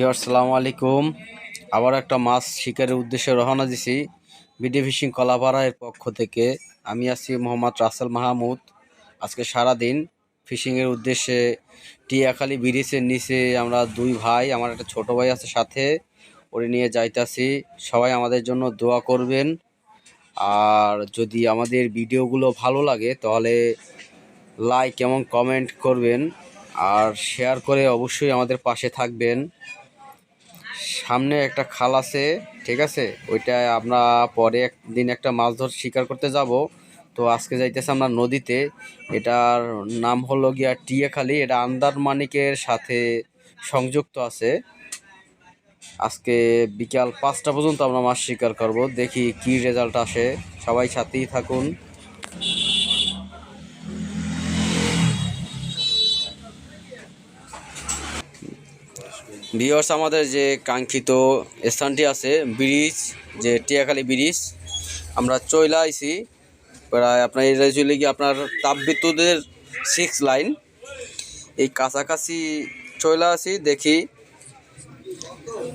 Viewer সালামু আলাইকুম। আবার একটা মাছ শিকারের উদ্দেশ্যে রওনা দিছি বিডি ফিশিং কলাপাড়ার পক্ষ থেকে। আমি আছি মোহাম্মদ রাসেল মাহমুদ। আজকে সারা দিন ফিশিংয়ের উদ্দেশ্যে টিয়াখালি ব্রিজের নিচে আমরা দুই ভাই, আমার একটা ছোট ভাই আছে সাথে, ওরে নিয়ে যাইতাছি। সবাই আমাদের জন্য দোয়া করবেন। আর যদি আমাদের ভিডিওগুলো ভালো লাগে, তাহলে লাইক এবং কমেন্ট করবেন। আর শেয়ার করে অবশ্যই আমাদের পাশে থাকবেন। সামনে একটা খাল আছে, ঠিক আছে? ওইটা আমরা পরে একদিন একটা মাছ ধর শিকার করতে যাব। তো আজকে যাইতেছে আমরা নদীতে। এটার নাম হলো গিয়া টিয়াখালী। এটা আন্দারমানিকের সাথে সংযুক্ত আছে। আজকে বিকাল পাঁচটা পর্যন্ত আমরা মাছ শিকার করব। দেখি কি রেজাল্ট আসে। সবাই সাথেই থাকুন। ভিওর্স আমাদের যে কাঙ্ক্ষিত স্থানটি আছে, ব্রিজ, যে টিয়াখালী ব্রিজ, আমরা চইলা আইছি। প্রায় আপনার এটা চলে গিয়ে আপনার তাপবিদ্যুতের সিক্স লাইন এই কাছাকাছি চইলা আছি, দেখি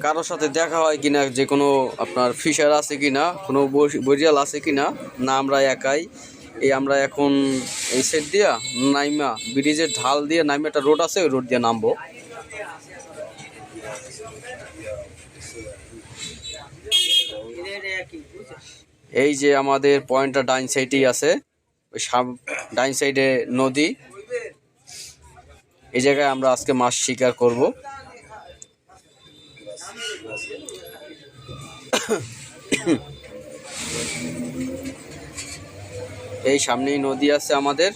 কারোর সাথে দেখা হয় কিনা, যে কোনো আপনার ফিশার আছে কিনা, কোনো বরিয়াল আছে কিনা, না আমরা একাই। এই আমরা এখন এই সাইড দিয়া নাইমা, ব্রিজের ঢাল দিয়ে নাইমা একটা রোড আছে, ওই রোড দিয়ে নামবো। এই যে আমাদের পয়েন্টটা ডাইন সাইডেই আছে, ওই সাম ডাইন সাইডে নদী। এই জায়গায় আমরা আজকে মাছ শিকার করব। এই সামনেই নদী আছে আমাদের।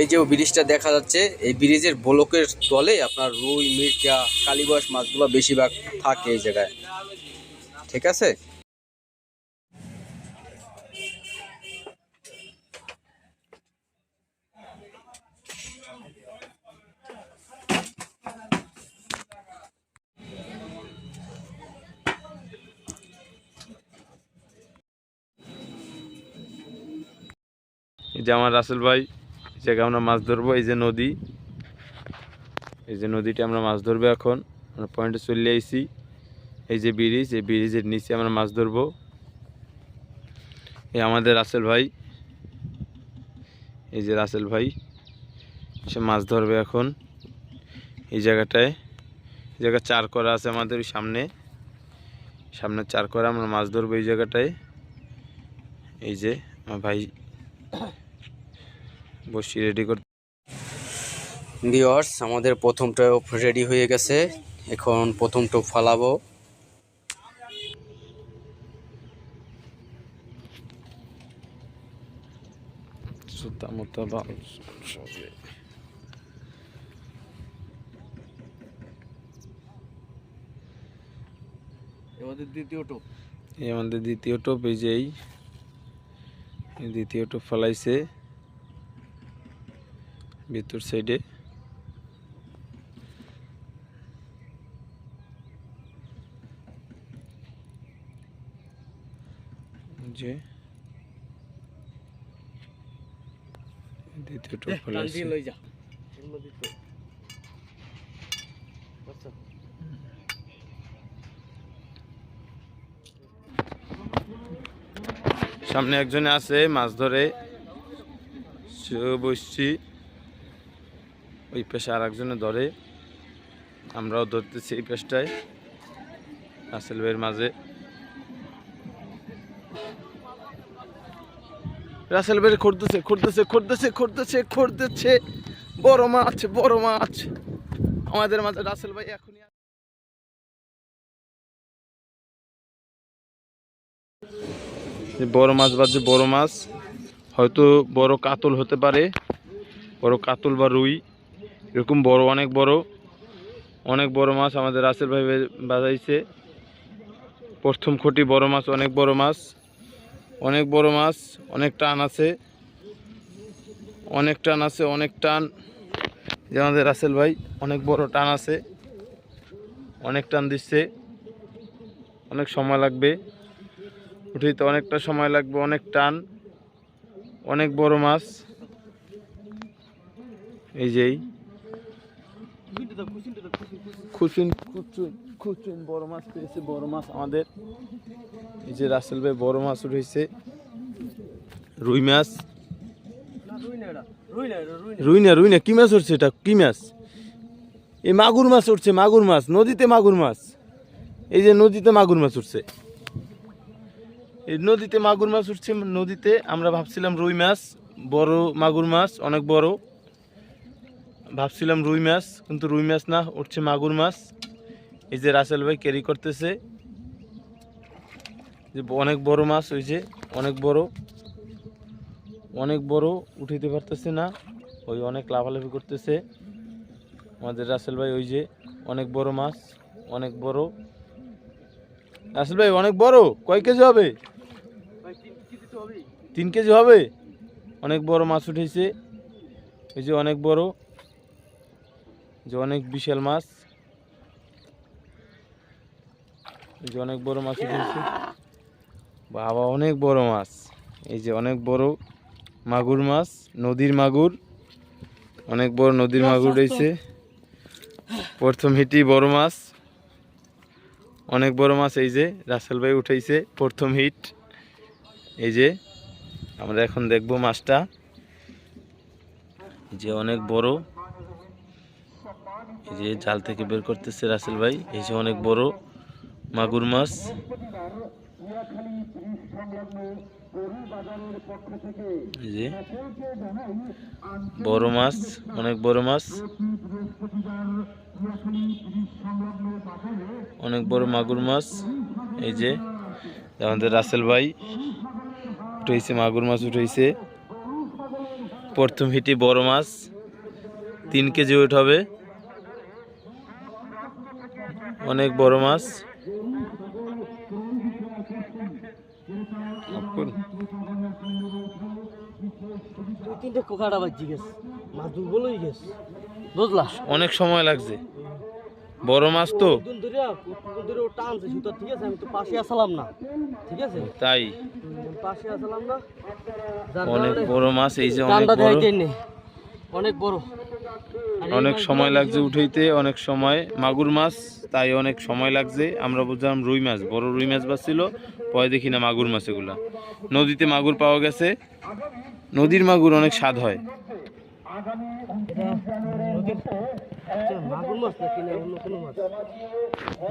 এই যে ব্রিজটা দেখা যাচ্ছে, এই ব্রিজের ব্লকের তলে আপনার রুই মির্কা কালীবাস মাছগুলো বেশিরভাগ থাকে এই জায়গায়। ঠিক আছে? এই যে আমার রাসেল ভাই জায়গায় আমরা মাছ ধরবো, এই যে নদী। এই যে নদীতে আমরা মাছ ধরবো এখন। আমরা পয়েন্টে চলে আইছি। এই যে ব্রিজ, এই ব্রিজের নিচে আমরা মাছ ধরবো। এই আমাদের রাসেল ভাই, এই যে রাসেল ভাই, সে মাছ ধরবে এখন। এই জায়গাটায়, এই জায়গা চার করা আছে আমাদের সামনে। সামনে চার করা আমরা মাছ ধরবো এই জায়গাটায়। এই যে আমার ভাই বসি রেডি করতে ভিওর্স আমাদের প্রথম টোপ রেডি হয়ে গেছে। এখন প্রথম টোপ ফালাবো। বা সবে আমাদের দ্বিতীয় টোপ এই আমাদের দ্বিতীয় টোপ এই যে এই দ্বিতীয় টোপ ফেলাইছে ভিতর সাইডে যে দ্বিতীয় টোপ ফেলাইছে যা। সামনে একজনে আছে মাছ ধরে। বসছি। ওই পেশা আর একজনে ধরে। আমরাও ধরতেছি এই পেশটায়। রাসেল ভাইয়ের মাঝে। রাসেল ভাই খুঁড়তেছে খুঁড়তেছে খুঁড়তেছে খুঁড়তেছে খুঁড়তেছে। বড় মাছ বড় মাছ। আমাদের মাঝে রাসেল ভাই এখনই বড় মাছ বাজছে বড় মাছ, হয়তো বড় কাতল হতে পারে, বড় কাতল বা রুই, এরকম বড়, অনেক বড় অনেক বড় মাছ আমাদের রাসেল ভাই বাজাইছে। প্রথম খুঁটি বড় মাছ, অনেক বড় মাছ। অনেক বড় মাছ, অনেক টান আছে। অনেক টান আছে, অনেক টান। যে আমাদের রাসেল ভাই, অনেক বড় টান আছে। অনেক টান দিচ্ছে। অনেক সময় লাগবে। উঠিতে অনেকটা সময় লাগবে, অনেক টান। অনেক বড় মাছ। এই যেই খুশুন খুচুন। প্রচুর বড় মাছ পেয়েছে, বড় মাছ আমাদের। এই যে রাসেল ভাই বড় মাছ উঠেছে। রুই মাছ। রুই না রুই না, কি মাছ উঠছে এটা? কি মাছ? এই মাগুর মাছ উঠছে, মাগুর মাছ, নদীতে মাগুর মাছ। এই যে নদীতে মাগুর মাছ উঠছে। এই নদীতে মাগুর মাছ উঠছে, নদীতে। আমরা ভাবছিলাম রুই মাছ, বড় মাগুর মাছ, অনেক বড়। ভাবছিলাম রুই মাছ, কিন্তু রুই মাছ না, উঠছে মাগুর মাছ। এই যে রাসেল ভাই ক্যারি করতেছে। যে অনেক বড় মাছ ওই যে, অনেক বড়। অনেক বড় উঠিতে পারতেছে না। ওই অনেক লাফালাফি করতেছে। আমাদের রাসেল ভাই ওই যে, অনেক বড় মাছ, অনেক বড়। রাসেল ভাই, অনেক বড়, কয় কেজি হবে? তিন কেজি হবে? অনেক বড় মাছ উঠেছে ওই যে অনেক বড়। যে অনেক বিশাল মাছ। এই যে অনেক বড় মাছ উঠেছে। বাবা অনেক বড় মাছ। এই যে অনেক বড় মাগুর মাছ নদীর মাগুর। অনেক বড় নদীর মাগুর রয়েছে। প্রথম হিটি বড় মাছ। অনেক বড় মাছ এই যে রাসেল ভাই উঠাইছে প্রথম হিট। এই যে আমরা এখন দেখব মাছটা। যে অনেক বড়। এই যে জাল থেকে বের করতেছে রাসেল ভাই। এই যে অনেক বড়। মাগুর মাছ। যে বড় মাছ, অনেক বড় মাছ। অনেক বড় মাগুর মাছ। এই যে আমাদের রাসেল ভাই উঠেছে মাগুর মাছ উঠেছে প্রথম হিটি বড় মাছ, তিন কেজি ওয়েট হবে। অনেক বড় মাছ। তিনটে কোকাটা বাজি গেছে। মাছ দুর্বল হয়ে গেছে। বুঝলা? অনেক সময় লাগছে। বড় মাছ তো। দুদিন ধরে কুকুর ধরে ও টানছে সুতো ঠিক আছে? আমি তো পাশে আসলাম না ঠিক আছে? তাই। পাশে আসলাম না। অনেক বড় মাছ এই যে অনেক বড়। অনেক বড়। অনেক সময় লাগছে উঠাইতে অনেক সময়। মাগুর মাছ তাই অনেক সময় লাগছে। আমরা বুঝলাম রুই মাছ বড় রুই মাছ বাঁচছিল। পরে দেখি না মাগুর মাছ এগুলা। নদীতে মাগুর পাওয়া গেছে। নদীর মাগুর অনেক স্বাদ হয়।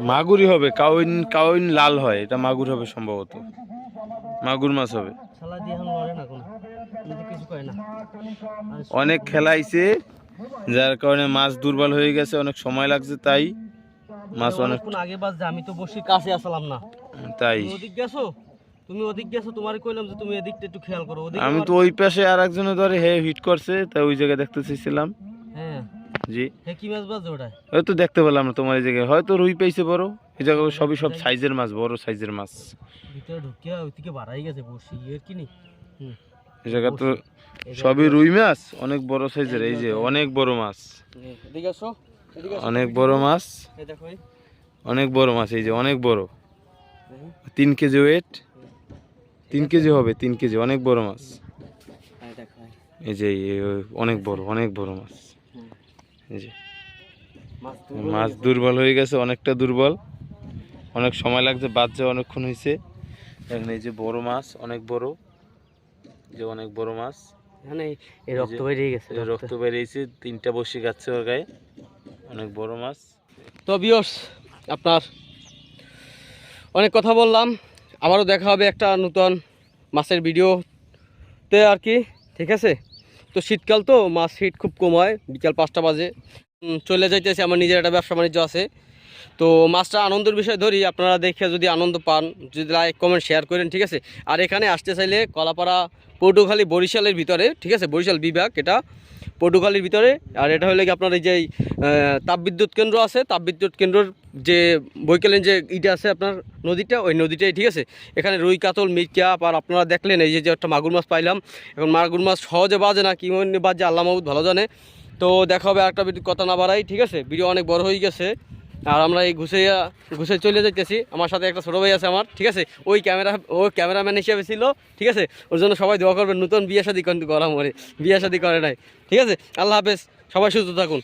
মাগুরই হবে কাউইন কাউইন লাল হয় এটা মাগুর হবে সম্ভবত। মাগুর মাছ হবে। অনেক খেলাইছে যার কারণে মাছ দুর্বল হয়ে গেছে অনেক সময় লাগছে তাই মাছ অনেক আগে বাজছে আমি তো বসে কাছে আসলাম না। তাই। গেছো? তুমি ওদিক গেছো তোমার কইলাম যে তুমি এদিকটা একটু খেয়াল করো ওদিক আমি তো ওই পাশে আর একজনে ধরে হে হিট করছে তাই ওই জায়গায় দেখতে চেয়েছিলাম হ্যাঁ। জি। হে কি মাছ বাজছে ওটায়? হয়তো দেখতে পেলাম না তোমার এই জায়গায়। হয়তো রুই পাইছে বড় এই জায়গায় সবই সব সাইজের মাছ বড় সাইজের মাছ। ভিতরে ঢুকিয়া ওই থেকে বাড়াই গেছে বসি এর কি নি? এই জায়গা তো সবই রুই মাছ অনেক বড় সাইজের এই যে অনেক বড় মাছ। এদিকে আসো অনেক বড় মাছ। অনেক বড় মাছ এই যে অনেক বড়। তিন কেজি ওয়েট তিন কেজি হবে তিন কেজি অনেক বড় মাছ। এই যে অনেক বড় অনেক বড় মাছ। মাছ দুর্বল হয়ে গেছে। অনেকটা দুর্বল। অনেক সময় লাগছে বাচ্চা অনেকক্ষণ হয়েছে এখন এই যে বড় মাছ অনেক বড়। যে অনেক বড় মাছ। এই রক্ত বেরিয়ে গেছে রক্ত। বেরিয়েছে তিনটা বসে গাচ্ছে ওর গায়ে। অনেক বড় মাছ। তো বিয়স আপনার অনেক কথা বললাম। আবারও দেখা হবে একটা নতুন মাছের ভিডিওতে আর কি, ঠিক আছে? তো শীতকাল তো, মাছ হিট খুব কম হয়, বিকাল পাঁচটা বাজে। চলে যাইতেছে, আমার নিজের একটা ব্যবসা বাণিজ্য আছে। তো মাছটা আনন্দের বিষয় ধরি, আপনারা দেখে যদি আনন্দ পান, যদি লাইক কমেন্ট শেয়ার করেন, ঠিক আছে? আর এখানে আসতে চাইলে কলাপাড়া পটুখালী বরিশালের ভিতরে, ঠিক আছে? বরিশাল বিভাগ, এটা পটুখালীর ভিতরে। আর এটা হলে কি আপনার এই যে তাপবিদ্যুৎ কেন্দ্র আছে। তাপবিদ্যুৎ কেন্দ্রর যে বৈকালীন যে ইটা আছে আপনার নদীটা, ওই নদীটাই, ঠিক আছে? এখানে রুই, কাতল মিরকাপ আর আপনারা দেখলেন এই যে একটা মাগুর মাছ পাইলাম। এখন মাগুর মাছ সহজে বাজে না, কি বাজে, আল্লাহ মাহবুদ ভালো জানে। তো দেখা হবে একটা কথা না বাড়াই, ঠিক আছে? ভিডিও অনেক বড় হয়ে গেছে। আর আমরা এই ঘুষে ঘুষে চলে যাইতেছি। আমার সাথে একটা ছোটো ভাই আছে আমার, ঠিক আছে? ওই ক্যামেরা, ও ক্যামেরাম্যান হিসেবে ছিল, ঠিক আছে? ওর জন্য সবাই দোয়া করবেন, নতুন বিয়ে শাদি কিন্তু করা মরে বিয়ে শাদি করে নাই, ঠিক আছে? আল্লাহ হাফেজ, সবাই সুস্থ থাকুন।